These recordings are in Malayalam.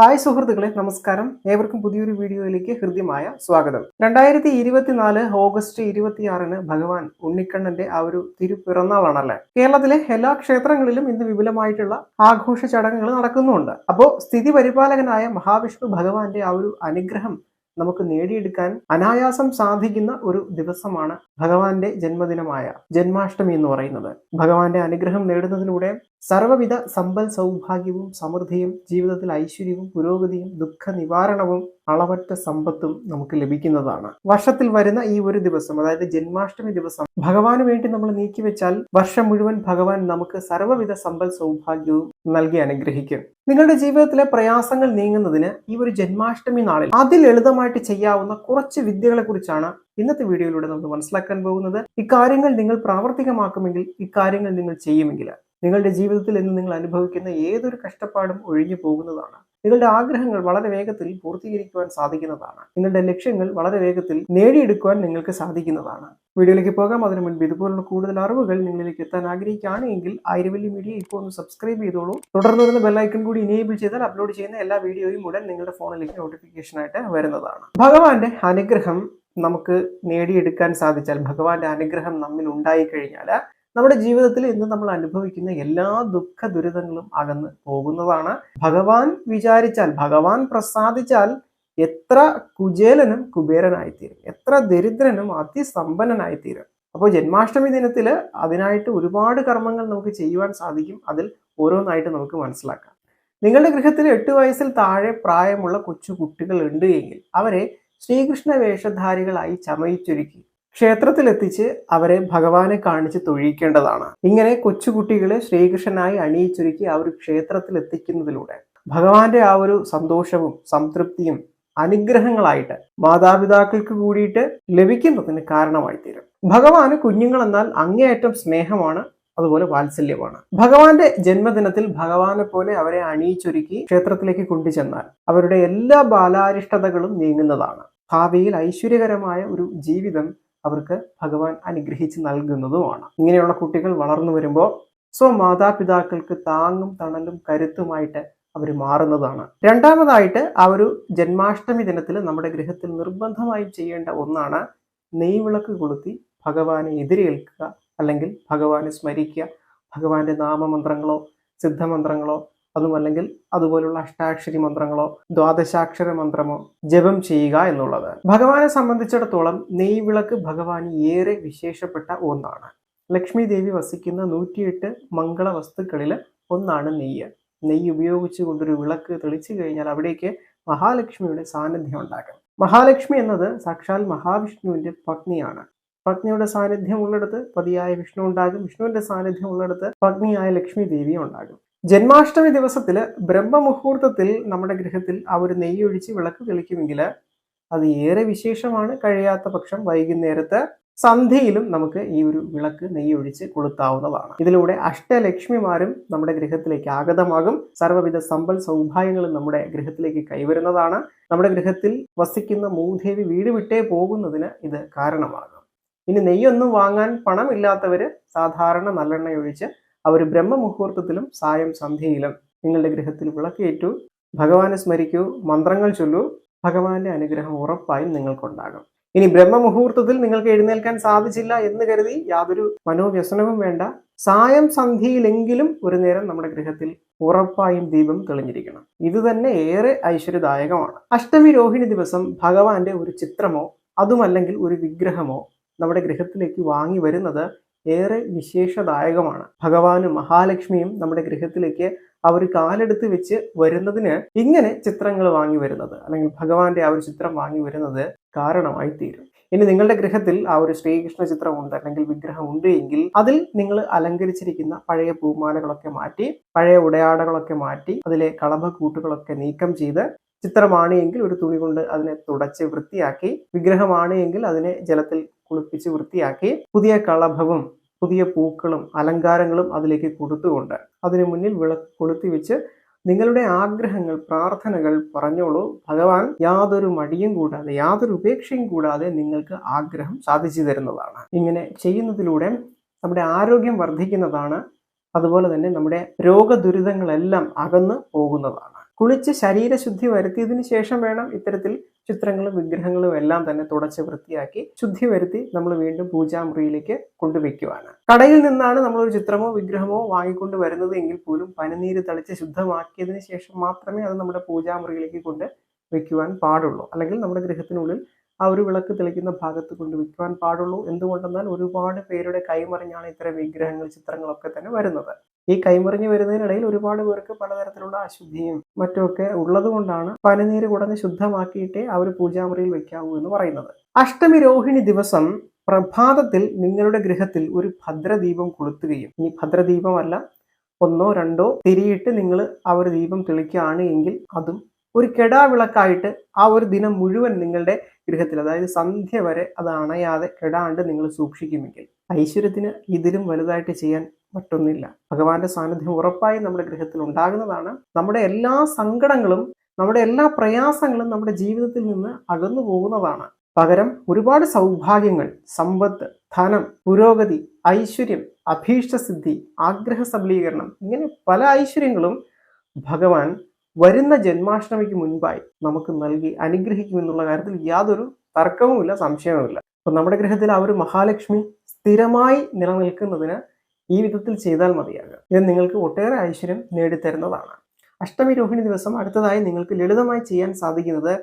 ഹായ് സുഹൃത്തുക്കളെ നമസ്കാരം. ഏവർക്കും പുതിയൊരു വീഡിയോയിലേക്ക് ഹൃദ്യമായ സ്വാഗതം. രണ്ടായിരത്തി ഇരുപത്തിനാല് ഓഗസ്റ്റ് ഇരുപത്തിയാറിന് ഭഗവാൻ ഉണ്ണിക്കണ്ണന്റെ ആ ഒരു തിരു പിറന്നാളാണല്ലേ കേരളത്തിലെ എല്ലാ ക്ഷേത്രങ്ങളിലും ഇന്ന് വിപുലമായിട്ടുള്ള ആഘോഷ ചടങ്ങുകൾ നടക്കുന്നുണ്ട്. അപ്പോൾ സ്ഥിതി പരിപാലകനായ മഹാവിഷ്ണു ഭഗവാന്റെ ആ ഒരു അനുഗ്രഹം നമുക്ക് നേടിയെടുക്കാൻ അനായാസം സാധിക്കുന്ന ഒരു ദിവസമാണ് ഭഗവാന്റെ ജന്മദിനമായ ജന്മാഷ്ടമി എന്ന് പറയുന്നത്. ഭഗവാന്റെ അനുഗ്രഹം നേടുന്നതിലൂടെ സർവവിധ സമ്പൽ സൗഭാഗ്യവും സമൃദ്ധിയും ജീവിതത്തിൽ ഐശ്വര്യവും പുരോഗതിയും ദുഃഖ നിവാരണവും അളവറ്റ സമ്പത്തും നമുക്ക് ലഭിക്കുന്നതാണ്. വർഷത്തിൽ വരുന്ന ഈ ഒരു ദിവസം അതായത് ജന്മാഷ്ടമി ദിവസം ഭഗവാന് വേണ്ടി നമ്മൾ നീക്കിവെച്ചാൽ വർഷം മുഴുവൻ ഭഗവാൻ നമുക്ക് സർവവിധ സമ്പൽ സൗഭാഗ്യവും നൽകി അനുഗ്രഹിക്കും. നിങ്ങളുടെ ജീവിതത്തിലെ പ്രയാസങ്ങൾ നീങ്ങുന്നതിന് ഈ ഒരു ജന്മാഷ്ടമി നാളിൽ അതിൽ ലളിതമായിട്ട് ചെയ്യാവുന്ന കുറച്ച് വിദ്യകളെ കുറിച്ചാണ് ഇന്നത്തെ വീഡിയോയിലൂടെ നമുക്ക് മനസ്സിലാക്കാൻ പോകുന്നത്. ഇക്കാര്യങ്ങൾ നിങ്ങൾ പ്രാവർത്തികമാക്കുമെങ്കിൽ ഇക്കാര്യങ്ങൾ നിങ്ങൾ ചെയ്യുമെങ്കിൽ നിങ്ങളുടെ ജീവിതത്തിൽ ഇന്ന് നിങ്ങൾ അനുഭവിക്കുന്ന ഏതൊരു കഷ്ടപ്പാടും ഒഴിഞ്ഞു പോകുന്നതാണ്. നിങ്ങളുടെ ആഗ്രഹങ്ങൾ വളരെ വേഗത്തിൽ പൂർത്തീകരിക്കുവാൻ സാധിക്കുന്നതാണ്. നിങ്ങളുടെ ലക്ഷ്യങ്ങൾ വളരെ വേഗത്തിൽ നേടിയെടുക്കുവാൻ നിങ്ങൾക്ക് സാധിക്കുന്നതാണ്. വീഡിയോയിലേക്ക് പോകാം. അതിനു മുൻപ് ഇതുപോലുള്ള കൂടുതൽ അറിവുകൾ നിങ്ങളിലേക്ക് എത്താൻ ആഗ്രഹിക്കുകയാണെങ്കിൽ ആയിരവല്ലി മീഡിയ ഇപ്പോൾ ഒന്ന് സബ്സ്ക്രൈബ് ചെയ്തോളൂ. തുടർന്ന് വരുന്ന ബെല്ലൈക്കൺ കൂടി ഇനേബിൾ ചെയ്താൽ അപ്ലോഡ് ചെയ്യുന്ന എല്ലാ വീഡിയോയും ഉടൻ നിങ്ങളുടെ ഫോണിലേക്ക് നോട്ടിഫിക്കേഷൻ ആയിട്ട് വരുന്നതാണ്. ഭഗവാന്റെ അനുഗ്രഹം നമുക്ക് നേടിയെടുക്കാൻ സാധിച്ചാൽ ഭഗവാന്റെ അനുഗ്രഹം നമ്മിൽ ഉണ്ടായി കഴിഞ്ഞാൽ നമ്മുടെ ജീവിതത്തിൽ ഇന്ന് നമ്മൾ അനുഭവിക്കുന്ന എല്ലാ ദുഃഖ ദുരിതങ്ങളും അകന്ന് പോകുന്നതാണ്. ഭഗവാൻ വിചാരിച്ചാൽ ഭഗവാൻ പ്രസാദിച്ചാൽ എത്ര കുചേലനും കുബേരനായിത്തീരും. എത്ര ദരിദ്രനും അതിസമ്പന്നനായിത്തീരും. അപ്പോൾ ജന്മാഷ്ടമി ദിനത്തിൽ അതിനായിട്ട് ഒരുപാട് കർമ്മങ്ങൾ നമുക്ക് ചെയ്യുവാൻ സാധിക്കും. അതിൽ ഓരോന്നായിട്ട് നമുക്ക് മനസ്സിലാക്കാം. നിങ്ങളുടെ ഗൃഹത്തിൽ എട്ട് വയസ്സിൽ താഴെ പ്രായമുള്ള കൊച്ചു കുട്ടികൾ ഉണ്ട് എങ്കിൽ അവരെ ശ്രീകൃഷ്ണ വേഷധാരികളായി ചമയിച്ചൊരുക്കി. ക്ഷേത്രത്തിലെത്തിച്ച് അവരെ ഭഗവാനെ കാണിച്ച് തൊഴിക്കേണ്ടതാണ്. ഇങ്ങനെ കൊച്ചുകുട്ടികളെ ശ്രീകൃഷ്ണനായി അണിയിച്ചൊരുക്കി ആ ഒരു ക്ഷേത്രത്തിൽ എത്തിക്കുന്നതിലൂടെ ഭഗവാന്റെ ആ ഒരു സന്തോഷവും സംതൃപ്തിയും അനുഗ്രഹങ്ങളായിട്ട് മാതാപിതാക്കൾക്ക് കൂടിയിട്ട് ലഭിക്കുന്നതിന് കാരണമായി തീരും ഭഗവാന് കുഞ്ഞുങ്ങൾ എന്നാൽ അങ്ങേയറ്റം സ്നേഹമാണ് അതുപോലെ വാത്സല്യമാണ്. ഭഗവാന്റെ ജന്മദിനത്തിൽ ഭഗവാനെ പോലെ അവരെ അണിയിച്ചൊരുക്കി ക്ഷേത്രത്തിലേക്ക് കൊണ്ടുചെന്നാൽ അവരുടെ എല്ലാ ബാലാരിഷ്ടതകളും നീങ്ങുന്നതാണ്. ഭാവിയിൽ ഐശ്വര്യകരമായ ഒരു ജീവിതം അവർക്ക് ഭഗവാൻ അനുഗ്രഹിച്ച് നൽകുന്നതുമാണ്. ഇങ്ങനെയുള്ള കുട്ടികൾ വളർന്നു വരുമ്പോൾ സ്വമാതാപിതാക്കൾക്ക് താങ്ങും തണലും കരുത്തുമായിട്ട് അവർ മാറുന്നതാണ്. രണ്ടാമതായിട്ട് ആ ഒരു ജന്മാഷ്ടമി ദിനത്തിൽ നമ്മുടെ ഗൃഹത്തിൽ നിർബന്ധമായും ചെയ്യേണ്ട ഒന്നാണ് നെയ്വിളക്ക് കൊളുത്തി ഭഗവാനെ എതിരേൽക്കുക അല്ലെങ്കിൽ ഭഗവാനെ സ്മരിക്കുക. ഭഗവാന്റെ നാമമന്ത്രങ്ങളോ സിദ്ധമന്ത്രങ്ങളോ അതുമല്ലെങ്കിൽ അതുപോലുള്ള അഷ്ടാക്ഷരി മന്ത്രങ്ങളോ ദ്വാദശാക്ഷര മന്ത്രമോ ജപം ചെയ്യുക എന്നുള്ളത്. ഭഗവാനെ സംബന്ധിച്ചിടത്തോളം നെയ്വിളക്ക് ഭഗവാൻ ഏറെ വിശേഷപ്പെട്ട ഒന്നാണ്. ലക്ഷ്മി ദേവി വസിക്കുന്ന നൂറ്റിയെട്ട് മംഗള വസ്തുക്കളിൽ ഒന്നാണ് നെയ്യ്. നെയ്യ് ഉപയോഗിച്ച് കൊണ്ടൊരു വിളക്ക് തെളിച്ചു കഴിഞ്ഞാൽ അവിടേക്ക് മഹാലക്ഷ്മിയുടെ സാന്നിധ്യം ഉണ്ടാകും. മഹാലക്ഷ്മി എന്നത് സാക്ഷാൽ മഹാവിഷ്ണുവിന്റെ പത്നിയാണ്. പത്നിയുടെ സാന്നിധ്യം ഉള്ളിടത്ത് പതിയായ വിഷ്ണു ഉണ്ടാകും. വിഷ്ണുവിന്റെ സാന്നിധ്യം ഉള്ളിടത്ത് പത്നിയായ ലക്ഷ്മി ദേവി ഉണ്ടാകും. ജന്മാഷ്ടമി ദിവസത്തിൽ ബ്രഹ്മമുഹൂർത്തത്തിൽ നമ്മുടെ ഗൃഹത്തിൽ ആ ഒരു നെയ്യൊഴിച്ച് വിളക്ക് തെളിക്കുമെങ്കിൽ അത് ഏറെ വിശേഷമാണ്. കഴിയാത്ത പക്ഷം വൈകുന്നേരത്ത് സന്ധ്യയിലും നമുക്ക് ഈ ഒരു വിളക്ക് നെയ്യൊഴിച്ച് കൊളുത്താവുന്നതാണ്. ഇതിലൂടെ അഷ്ടലക്ഷ്മിമാരും നമ്മുടെ ഗൃഹത്തിലേക്ക് ആഗതമാകും. സർവവിധ സമ്പൽ സൗഭാഗ്യങ്ങളും നമ്മുടെ ഗൃഹത്തിലേക്ക് കൈവരുന്നതാണ്. നമ്മുടെ ഗൃഹത്തിൽ വസിക്കുന്ന മൂദേവി വീട് വിട്ടേ പോകുന്നതിന് ഇത് കാരണമാകും. ഇനി നെയ്യൊന്നും വാങ്ങാൻ പണമില്ലാത്തവർ സാധാരണ നല്ലെണ്ണ ഒഴിച്ച് അവർ ബ്രഹ്മമുഹൂർത്തത്തിലും സായം സന്ധ്യയിലും നിങ്ങളുടെ ഗൃഹത്തിൽ വിളക്കേറ്റു. ഭഗവാനെ സ്മരിക്കൂ മന്ത്രങ്ങൾ ചൊല്ലൂ. ഭഗവാന്റെ അനുഗ്രഹം ഉറപ്പായും നിങ്ങൾക്കുണ്ടാകും. ഇനി ബ്രഹ്മമുഹൂർത്തത്തിൽ നിങ്ങൾക്ക് എഴുന്നേൽക്കാൻ സാധിച്ചില്ല എന്ന് കരുതി യാതൊരു മനോവ്യസനവും വേണ്ട. സായം സന്ധ്യയിലെങ്കിലും ഒരു നേരം നമ്മുടെ ഗൃഹത്തിൽ ഉറപ്പായും ദീപം തെളിഞ്ഞിരിക്കണം. ഇത് തന്നെ ഏറെ ഐശ്വര്യദായകമാണ്. അഷ്ടമി രോഹിണി ദിവസം ഭഗവാന്റെ ഒരു ചിത്രമോ അതുമല്ലെങ്കിൽ ഒരു വിഗ്രഹമോ നമ്മുടെ ഗൃഹത്തിലേക്ക് വാങ്ങി വരുന്നത് ഏറെ വിശേഷദായകമാണ്. ഭഗവാനും മഹാലക്ഷ്മിയും നമ്മുടെ ഗൃഹത്തിലേക്ക് അവർ കാലെടുത്ത് വെച്ച് വരുന്നതിന് ഇങ്ങനെ ചിത്രങ്ങൾ വാങ്ങി വരുന്നത്. അല്ലെങ്കിൽ ഭഗവാന്റെ ആ ഒരു ചിത്രം വാങ്ങി വരുന്നത് കാരണമായി തീരും ഇനി നിങ്ങളുടെ ഗൃഹത്തിൽ ആ ഒരു ശ്രീകൃഷ്ണ ചിത്രം ഉണ്ട് അല്ലെങ്കിൽ വിഗ്രഹം ഉണ്ട് എങ്കിൽ അതിൽ നിങ്ങൾ അലങ്കരിച്ചിരിക്കുന്ന പഴയ പൂമാലകളൊക്കെ മാറ്റി പഴയ ഉടയാടകളൊക്കെ മാറ്റി അതിലെ കളഭക്കൂട്ടുകളൊക്കെ നീക്കം ചെയ്ത് ചിത്രമാണ് എങ്കിൽ ഒരു തുണി കൊണ്ട് അതിനെ തുടച്ച് വൃത്തിയാക്കി വിഗ്രഹമാണ് എങ്കിൽ അതിനെ ജലത്തിൽ കുളിപ്പിച്ച് വൃത്തിയാക്കി പുതിയ കളഭവും പുതിയ പൂക്കളും അലങ്കാരങ്ങളും അതിലേക്ക് കൊടുത്തുകൊണ്ട് അതിനു മുന്നിൽ വിളക്ക് കൊളുത്തി വെച്ച് നിങ്ങളുടെ ആഗ്രഹങ്ങൾ പ്രാർത്ഥനകൾ പറഞ്ഞോളൂ. ഭഗവാൻ യാതൊരു മടിയും കൂടാതെ യാതൊരു ഉപേക്ഷയും കൂടാതെ നിങ്ങൾക്ക് ആഗ്രഹം സാധിച്ചു തരുന്നതാണ്. ഇങ്ങനെ ചെയ്യുന്നതിലൂടെ നമ്മുടെ ആരോഗ്യം വർദ്ധിക്കുന്നതാണ്. അതുപോലെ തന്നെ നമ്മുടെ രോഗദുരിതങ്ങളെല്ലാം അകന്ന് പോകുന്നതാണ്. കുളിച്ച് ശരീരശുദ്ധി വരുത്തിയതിനു ശേഷം വേണം ഇത്തരത്തിൽ ചിത്രങ്ങളും വിഗ്രഹങ്ങളും എല്ലാം തന്നെ തുടച്ച് വൃത്തിയാക്കി ശുദ്ധി വരുത്തി നമ്മൾ വീണ്ടും പൂജാമുറിയിലേക്ക് കൊണ്ടുവയ്ക്കുവാണ്. കടയിൽ നിന്നാണ് നമ്മൾ ഒരു ചിത്രമോ വിഗ്രഹമോ വാങ്ങിക്കൊണ്ട് വരുന്നത് എങ്കിൽ പോലും പനിനീര് തളിച്ച് ശുദ്ധമാക്കിയതിന് ശേഷം മാത്രമേ അത് നമ്മുടെ പൂജാമുറിയിലേക്ക് കൊണ്ട് വെക്കുവാൻ പാടുള്ളൂ. അല്ലെങ്കിൽ നമ്മുടെ ഗൃഹത്തിനുള്ളിൽ ആ ഒരു വിളക്ക് തെളിക്കുന്ന ഭാഗത്ത് കൊണ്ട് വയ്ക്കുവാൻ പാടുള്ളൂ. എന്തുകൊണ്ടെന്നാൽ ഒരുപാട് പേരുടെ കൈമറിഞ്ഞാണ് ഇത്തരം വിഗ്രഹങ്ങൾ ചിത്രങ്ങളൊക്കെ തന്നെ വരുന്നത്. ഈ കൈമറിഞ്ഞ് വരുന്നതിനിടയിൽ ഒരുപാട് പേർക്ക് പലതരത്തിലുള്ള അശുദ്ധിയും മറ്റുമൊക്കെ ഉള്ളതുകൊണ്ടാണ് പനിനീര് കുടഞ്ഞ് ശുദ്ധമാക്കിയിട്ടേ അവർ പൂജാമുറിയിൽ വെക്കാവൂ എന്ന് പറയുന്നത്. അഷ്ടമി രോഹിണി ദിവസം പ്രഭാതത്തിൽ നിങ്ങളുടെ ഗൃഹത്തിൽ ഒരു ഭദ്രദീപം കൊളുത്തുകയും ഇനി ഭദ്രദീപമല്ല ഒന്നോ രണ്ടോ തിരിയിട്ട് നിങ്ങൾ ആ ഒരു ദീപം തെളിക്കുകയാണ് എങ്കിൽ അതും ഒരു കെടാവിളക്കായിട്ട് ആ ഒരു ദിനം മുഴുവൻ നിങ്ങളുടെ ഗൃഹത്തിൽ അതായത് സന്ധ്യ വരെ അത് അണയാതെ കെടാണ്ട് നിങ്ങൾ സൂക്ഷിക്കുമെങ്കിൽ ഐശ്വര്യത്തിന് ഇതിലും വലുതായിട്ട് ചെയ്യാൻ മറ്റൊന്നില്ല ഭഗവാന്റെ സാന്നിധ്യം ഉറപ്പായും നമ്മുടെ ഗൃഹത്തിൽ ഉണ്ടാകുന്നതാണ്. നമ്മുടെ എല്ലാ സങ്കടങ്ങളും നമ്മുടെ എല്ലാ പ്രയാസങ്ങളും നമ്മുടെ ജീവിതത്തിൽ നിന്ന് അകന്നു പോകുന്നതാണ്. പകരം ഒരുപാട് സൗഭാഗ്യങ്ങൾ സമ്പത്ത് ധനം പുരോഗതി ഐശ്വര്യം അഭീഷ്ടസിദ്ധി ആഗ്രഹ സബലീകരണം ഇങ്ങനെ പല ഐശ്വര്യങ്ങളും ഭഗവാൻ വരുന്ന ജന്മാഷ്ടമിക്ക് മുൻപായി നമുക്ക് നൽകി അനുഗ്രഹിക്കുമെന്നുള്ള കാര്യത്തിൽ യാതൊരു തർക്കവുമില്ല സംശയവുമില്ല. അപ്പൊ നമ്മുടെ ഗൃഹത്തിൽ ആ ഒരു മഹാലക്ഷ്മി സ്ഥിരമായി നിലനിൽക്കുന്നതിന് ഈ വിധത്തിൽ ചെയ്താൽ മതിയാകുക. ഇത് നിങ്ങൾക്ക് ഒട്ടേറെ ഐശ്വര്യം നേടിത്തരുന്നതാണ്. അഷ്ടമി രോഹിണി ദിവസം അടുത്തതായി നിങ്ങൾക്ക് ലളിതമായി ചെയ്യാൻ സാധിക്കുന്നത്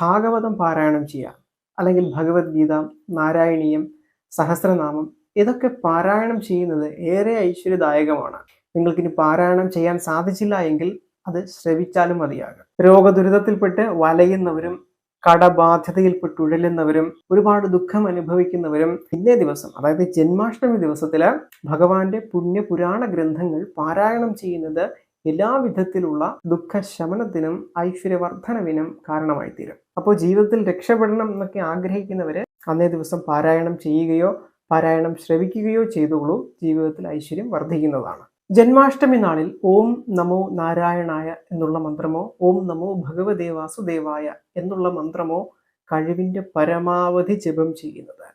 ഭാഗവതം പാരായണം ചെയ്യാം അല്ലെങ്കിൽ ഭഗവത്ഗീത നാരായണീയം സഹസ്രനാമം ഇതൊക്കെ പാരായണം ചെയ്യുന്നത് ഏറെ ഐശ്വര്യദായകമാണ്. നിങ്ങൾക്കിനി പാരായണം ചെയ്യാൻ സാധിച്ചില്ല എങ്കിൽ അത് ശ്രവിച്ചാലും മതിയാകും. രോഗദുരിതത്തിൽപ്പെട്ട് വലയുന്നവരും കടബാധ്യതയിൽപ്പെട്ട് ഉഴലുന്നവരും ഒരുപാട് ദുഃഖം അനുഭവിക്കുന്നവരും ഇന്നേ ദിവസം അതായത് ജന്മാഷ്ടമി ദിവസത്തിൽ ഭഗവാന്റെ പുണ്യപുരാണ ഗ്രന്ഥങ്ങൾ പാരായണം ചെയ്യുന്നത് എല്ലാ വിധത്തിലുള്ള ദുഃഖശമനത്തിനും ഐശ്വര്യവർദ്ധനവിനും കാരണമായി തീരും അപ്പോൾ ജീവിതത്തിൽ രക്ഷപ്പെടണം എന്നൊക്കെ ആഗ്രഹിക്കുന്നവര് അന്നേ ദിവസം പാരായണം ചെയ്യുകയോ പാരായണം ശ്രവിക്കുകയോ ചെയ്തോളൂ ജീവിതത്തിൽ ഐശ്വര്യം വർദ്ധിക്കുന്നതാണ്. ജന്മാഷ്ടമി നാളിൽ ഓം നമോ നാരായണായ എന്നുള്ള മന്ത്രമോ ഓം നമോ ഭഗവദേവാസുദേവായ എന്നുള്ള മന്ത്രമോ കഴിവിന്റെ പരമാവധി ജപം ചെയ്യുന്നത്.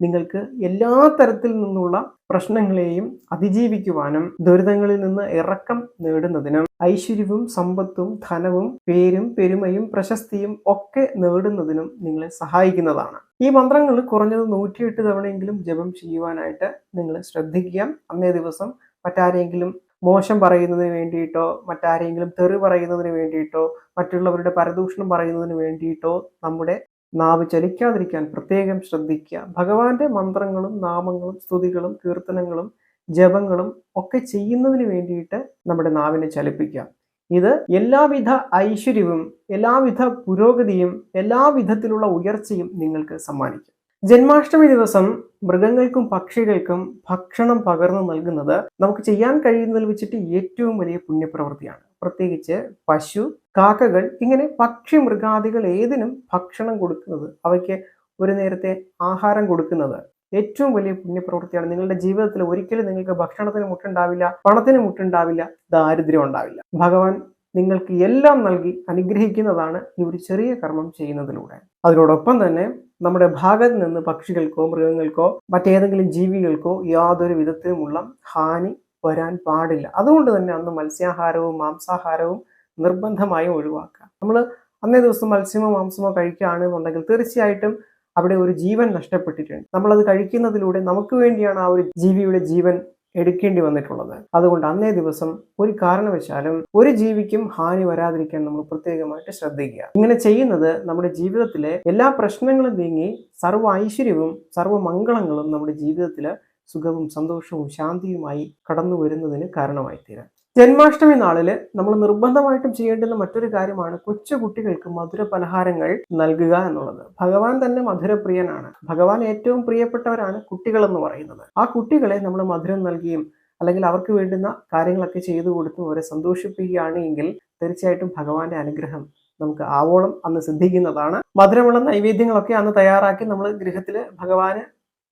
നിങ്ങൾക്ക് എല്ലാ തരത്തിൽ നിന്നുള്ള പ്രശ്നങ്ങളെയും അതിജീവിക്കുവാനും ദുരിതങ്ങളിൽ നിന്ന് ഇറക്കം നേടുന്നതിനും ഐശ്വര്യവും സമ്പത്തും ധനവും പേരും പെരുമയും പ്രശസ്തിയും ഒക്കെ നേടുന്നതിനും നിങ്ങളെ സഹായിക്കുന്നതാണ്. ഈ മന്ത്രങ്ങൾ കുറഞ്ഞത് നൂറ്റിയെട്ട് തവണയെങ്കിലും ജപം ചെയ്യുവാനായിട്ട് നിങ്ങൾ ശ്രദ്ധിക്കുക. അന്നേ ദിവസം മറ്റാരെങ്കിലും മോശം പറയുന്നതിന് വേണ്ടിയിട്ടോ മറ്റാരെങ്കിലും തെറി പറയുന്നതിന് വേണ്ടിയിട്ടോ മറ്റുള്ളവരുടെ പരദൂഷണം പറയുന്നതിന് വേണ്ടിയിട്ടോ നമ്മുടെ നാവ് ചലിക്കാതിരിക്കാൻ പ്രത്യേകം ശ്രദ്ധിക്കുക. ഭഗവാന്റെ മന്ത്രങ്ങളും നാമങ്ങളും സ്തുതികളും കീർത്തനങ്ങളും ജപങ്ങളും ഒക്കെ ചെയ്യുന്നതിന് വേണ്ടിയിട്ട് നമ്മുടെ നാവിനെ ചലിപ്പിക്കുക. ഇത് എല്ലാവിധ ഐശ്വര്യവും എല്ലാവിധ പുരോഗതിയും എല്ലാവിധത്തിലുള്ള ഉയർച്ചയും നിങ്ങൾക്ക് സമ്മാനിക്കും. ജന്മാഷ്ടമി ദിവസം മൃഗങ്ങൾക്കും പക്ഷികൾക്കും ഭക്ഷണം പകർന്നു നൽകുന്നത് നമുക്ക് ചെയ്യാൻ കഴിയുന്നതിൽ വെച്ചിട്ട് ഏറ്റവും വലിയ പുണ്യപ്രവൃത്തിയാണ്. പ്രത്യേകിച്ച് പശു കാക്കകൾ ഇങ്ങനെ പക്ഷി മൃഗാദികൾ ഏതിനും ഭക്ഷണം കൊടുക്കുന്നത് അവയ്ക്ക് ഒരു നേരത്തെ ആഹാരം കൊടുക്കുന്നത് ഏറ്റവും വലിയ പുണ്യപ്രവൃത്തിയാണ്. നിങ്ങളുടെ ജീവിതത്തിൽ ഒരിക്കലും നിങ്ങൾക്ക് ഭക്ഷണത്തിന് മുട്ടുണ്ടാവില്ല പണത്തിന് മുട്ടുണ്ടാവില്ല ദാരിദ്ര്യം ഉണ്ടാവില്ല. ഭഗവാൻ നിങ്ങൾക്ക് എല്ലാം നൽകി അനുഗ്രഹിക്കുന്നതാണ് ഈ ഒരു ചെറിയ കർമ്മം ചെയ്യുന്നതിലൂടെ. അതിനോടൊപ്പം തന്നെ നമ്മുടെ ഭാഗത്ത് നിന്ന് പക്ഷികൾക്കോ മൃഗങ്ങൾക്കോ മറ്റേതെങ്കിലും ജീവികൾക്കോ യാതൊരു വിധത്തിലുമുള്ള ഹാനി വരാൻ പാടില്ല. അതുകൊണ്ട് തന്നെ അന്ന് മത്സ്യാഹാരവും മാംസാഹാരവും നിർബന്ധമായും ഒഴിവാക്കുക. നമ്മൾ അന്നേ ദിവസം മത്സ്യമോ മാംസമോ കഴിക്കുകയാണെന്നുണ്ടെങ്കിൽ തീർച്ചയായിട്ടും അവിടെ ഒരു ജീവൻ നഷ്ടപ്പെട്ടിട്ടുണ്ട്. നമ്മളത് കഴിക്കുന്നതിലൂടെ നമുക്ക് വേണ്ടിയാണ് ആ ഒരു ജീവിയുടെ ജീവൻ എടുക്കേണ്ടി വന്നിട്ടുള്ളത്. അതുകൊണ്ട് അന്നേ ദിവസം ഒരു കാരണവശാലും ഒരു ജീവിക്കും ഹാനി വരാതിരിക്കാൻ നമ്മൾ പ്രത്യേകമായിട്ട് ശ്രദ്ധിക്കുക. ഇങ്ങനെ ചെയ്യുന്നത് നമ്മുടെ ജീവിതത്തിലെ എല്ലാ പ്രശ്നങ്ങളും നീങ്ങി സർവ ഐശ്വര്യവും സർവ മംഗളങ്ങളും നമ്മുടെ ജീവിതത്തിൽ സുഖവും സന്തോഷവും ശാന്തിയുമായി കടന്നു വരുന്നതിന് കാരണമായി തീരാം ജന്മാഷ്ടമി നാളിൽ നമ്മൾ നിർബന്ധമായിട്ടും ചെയ്യേണ്ടുന്ന മറ്റൊരു കാര്യമാണ് കൊച്ചു കുട്ടികൾക്ക് മധുര പലഹാരങ്ങൾ നൽകുക എന്നുള്ളത്. ഭഗവാൻ തന്നെ മധുരപ്രിയനാണ്. ഭഗവാൻ ഏറ്റവും പ്രിയപ്പെട്ടവരാണ് കുട്ടികൾ എന്ന് പറയുന്നത്. ആ കുട്ടികളെ നമ്മൾ മധുരം നൽകിയും അല്ലെങ്കിൽ അവർക്ക് വേണ്ടുന്ന കാര്യങ്ങളൊക്കെ ചെയ്തു കൊടുത്തും അവരെ സന്തോഷിപ്പിക്കുകയാണ് എങ്കിൽ തീർച്ചയായിട്ടും ഭഗവാന്റെ അനുഗ്രഹം നമുക്ക് ആവോളം അന്ന് സിദ്ധിക്കുന്നതാണ്. മധുരമുള്ള നൈവേദ്യങ്ങളൊക്കെ അന്ന് തയ്യാറാക്കി നമ്മൾ ഗൃഹത്തിൽ ഭഗവാന്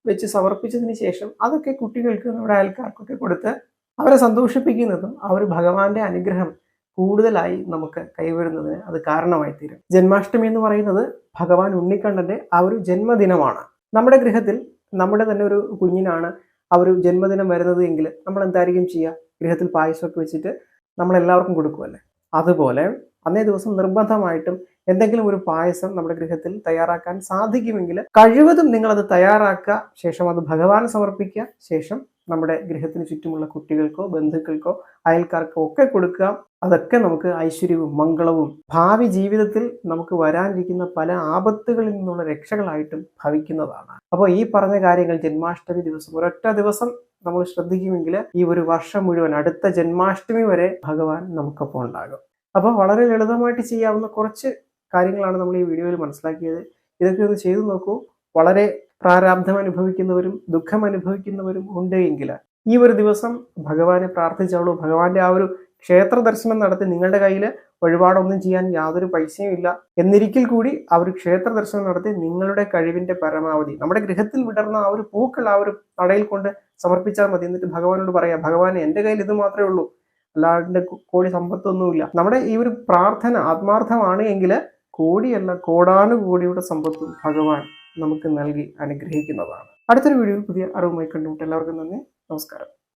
വെച്ച് സമർപ്പിച്ചതിന് ശേഷം അതൊക്കെ കുട്ടികൾക്ക് നമ്മുടെ അയൽക്കാർക്കൊക്കെ കൊടുത്ത് അവരെ സന്തോഷിപ്പിക്കുന്നതും ഒരു ഭഗവാന്റെ അനുഗ്രഹം കൂടുതലായി നമുക്ക് കൈവരുന്നതിന് അത് കാരണമായി തീരും ജന്മാഷ്ടമി എന്ന് പറയുന്നത് ഭഗവാൻ ഉണ്ണിക്കണ്ണന്റെ ആ ഒരു ജന്മദിനമാണ്. നമ്മുടെ ഗൃഹത്തിൽ നമ്മുടെ തന്നെ ഒരു കുഞ്ഞിനാണ് ആ ഒരു ജന്മദിനം വരുന്നത് എങ്കിൽ നമ്മൾ എന്തായിരിക്കും ചെയ്യുക? ഗൃഹത്തിൽ പായസമൊക്കെ വെച്ചിട്ട് നമ്മളെല്ലാവർക്കും കൊടുക്കുമല്ലേ അതുപോലെ അന്നേ ദിവസം നിർബന്ധമായിട്ടും എന്തെങ്കിലും ഒരു പായസം നമ്മുടെ ഗൃഹത്തിൽ തയ്യാറാക്കാൻ സാധിക്കുമെങ്കിൽ കഴിവതും നിങ്ങൾ അത് തയ്യാറാക്കുക ശേഷം അത് ഭഗവാൻ സമർപ്പിക്കുക ശേഷം നമ്മുടെ ഗൃഹത്തിന് ചുറ്റുമുള്ള കുട്ടികൾക്കോ ബന്ധുക്കൾക്കോ അയൽക്കാർക്കോ ഒക്കെ കൊടുക്കുക. അതൊക്കെ നമുക്ക് ഐശ്വര്യവും മംഗളവും ഭാവി ജീവിതത്തിൽ നമുക്ക് വരാനിരിക്കുന്ന പല ആപത്തുകളിൽ നിന്നുള്ള രക്ഷകളായിട്ടും ഭവിക്കുന്നതാണ്. അപ്പോൾ ഈ പറഞ്ഞ കാര്യങ്ങൾ ജന്മാഷ്ടമി ദിവസം ഒരൊറ്റ ദിവസം നമ്മൾ ശ്രദ്ധിക്കുമെങ്കിൽ ഈ ഒരു വർഷം മുഴുവൻ അടുത്ത ജന്മാഷ്ടമി വരെ ഭഗവാൻ നമുക്കൊപ്പം ഉണ്ടാകും. അപ്പോൾ വളരെ ലളിതമായിട്ട് ചെയ്യാവുന്ന കുറച്ച് കാര്യങ്ങളാണ് നമ്മൾ ഈ വീഡിയോയിൽ മനസ്സിലാക്കിയത്. ഇതൊക്കെ ഒന്ന് ചെയ്തു നോക്കൂ. വളരെ പ്രാരാബ്ധം അനുഭവിക്കുന്നവരും ദുഃഖം അനുഭവിക്കുന്നവരും ഉണ്ട് എങ്കിൽ ഈ ഒരു ദിവസം ഭഗവാനെ പ്രാർത്ഥിച്ചോളൂ ഭഗവാന്റെ ആ ഒരു ക്ഷേത്ര ദർശനം നടത്തി നിങ്ങളുടെ കയ്യിൽ വഴിപാടൊന്നും ചെയ്യാൻ യാതൊരു പൈസയും ഇല്ല. എന്നിരിക്കൽ കൂടി ആ ഒരു ക്ഷേത്ര ദർശനം നടത്തി നിങ്ങളുടെ കഴിവിന്റെ പരമാവധി നമ്മുടെ ഗൃഹത്തിൽ വിടർന്ന ആ ഒരു പൂക്കൾ ആ ഒരു നടയിൽ കൊണ്ട് സമർപ്പിച്ചാൽ മതി. എന്നിട്ട് ഭഗവാനോട് പറയാം ഭഗവാൻ എന്റെ കയ്യിൽ ഇത് മാത്രമേ ഉള്ളൂ. അല്ലാണ്ട് കോടി സമ്പത്തൊന്നുമില്ല. നമ്മുടെ ഈ ഒരു പ്രാർത്ഥന ആത്മാർത്ഥമാണ് എങ്കിൽ കോടിയല്ല കോടാനുകോടിയുടെ സമ്പത്ത് ഭഗവാൻ നമുക്ക് നൽകി അനുഗ്രഹിക്കുന്നതാണ്. അടുത്തൊരു വീഡിയോ പുതിയ അറിവുമായി കണ്ടുമുട്ട് എല്ലാവർക്കും നന്ദി. നമസ്കാരം.